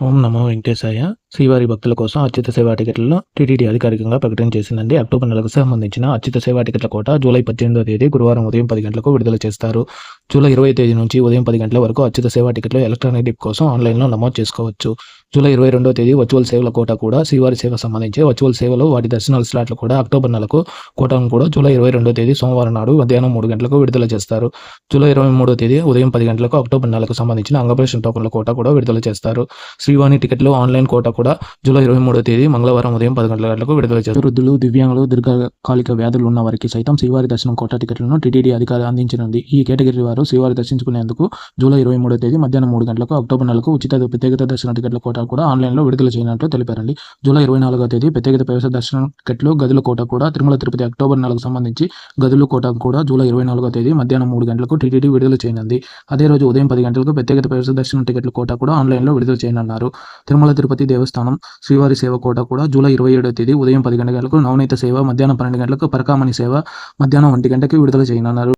ఓం నమో వెంకటేశాయ. శ్రీవారి భక్తుల కోసం అత్యుత సేవా టికెట్లను టీటీడీ అధికారికంగా ప్రకటన చేసిందండి. అక్టోబర్ నెలకు సంబంధించిన అత్యుత సేవా టికెట్ల కోట జూలై పద్దెనిమిదో తేదీ గురువారం ఉదయం పది గంటలకు విడుదల చేస్తారు. జూలై ఇరవై తేదీ నుంచి ఉదయం పది గంటల వరకు అత్యుత సేవా టికెట్లు ఎలక్ట్రానిక్ డిప్ కోసం ఆన్లైన్లో నమోదు చేసుకోవచ్చు. జూలై ఇరవై రెండో తేదీ వర్చువల్ సేవల కోట కూడా శ్రీవారి సేవ సంబంధించి వర్చువల్ సేవలు వాటి దర్శనాల స్లాట్లు కూడా అక్టోబర్ నెలకు కోటను కూడా జూలై ఇరవై రెండో తేదీ సోమవారం నాడు మధ్యాహ్నం మూడు గంటలకు విడుదల చేస్తారు. జూలై ఇరవై మూడో తేదీ ఉదయం పది గంటలకు అక్టోబర్ నెలకు సంబంధించిన అంగపరేషన్ టోకన్ల కోట కూడా విడుదల చేస్తారు. శ్రీవాణి టికెట్లు ఆన్లైన్ కోట కూడా జూలై ఇరవై మూడో తేదీ మంగళవారం ఉదయం పది గంటల గంటలకు విడుదల చేస్తారు. వృద్ధులు దివ్యాంగులు దీర్ఘకాలిక వ్యాధులు ఉన్న వారికి సైతం శ్రీవారి దర్శనం కోట టికెట్లను టీటీడీ అధికారి అందించనుంది. ఈ కేటగిరీ వారు శ్రీవారి దర్శించుకునేందుకు జూలై ఇరవై మూడో తేదీ మధ్యాహ్నం మూడు గంటలకు అక్టోబర్ నెలకు ఉచిత ప్రత్యేకత దర్శన టికెట్ల కోట కూడా ఆన్లైన్లో విడుదల చేయనున్నట్లు తెలిపారండి. జూలై ఇరవై నాలుగో తేదీ ప్రత్యేకత ప్రవేశ దర్శనం టికెట్లు గదుల కోట కూడా తిరుమల తిరుపతి అక్టోబర్ నెలకు సంబంధించి గదుల కోట కూడా జూలై ఇరవై నాలుగో తేదీ మధ్యాహ్నం మూడు గంటలకు టీటీడీ విడుదల చేయనుంది. అదే రోజు ఉదయం పది గంటలకు ప్రత్యేకత ప్రవేశ దర్శనం టికెట్ల కోట కూడా ఆన్లైన్లో విడుదల చేయనున్నారు. తిరుమల తిరుపతి దేవస్థానం శ్రీవారి సేవ కోట కూడా జూలై ఇరవై ఏడో తేదీ ఉదయం పది గంటలకు నవనీత సేవ మధ్యాహ్నం పన్నెండు గంటలకు పరకామణి సేవ మధ్యాహ్నం ఒంటి గంటకి విడుదల చేయనున్నారు.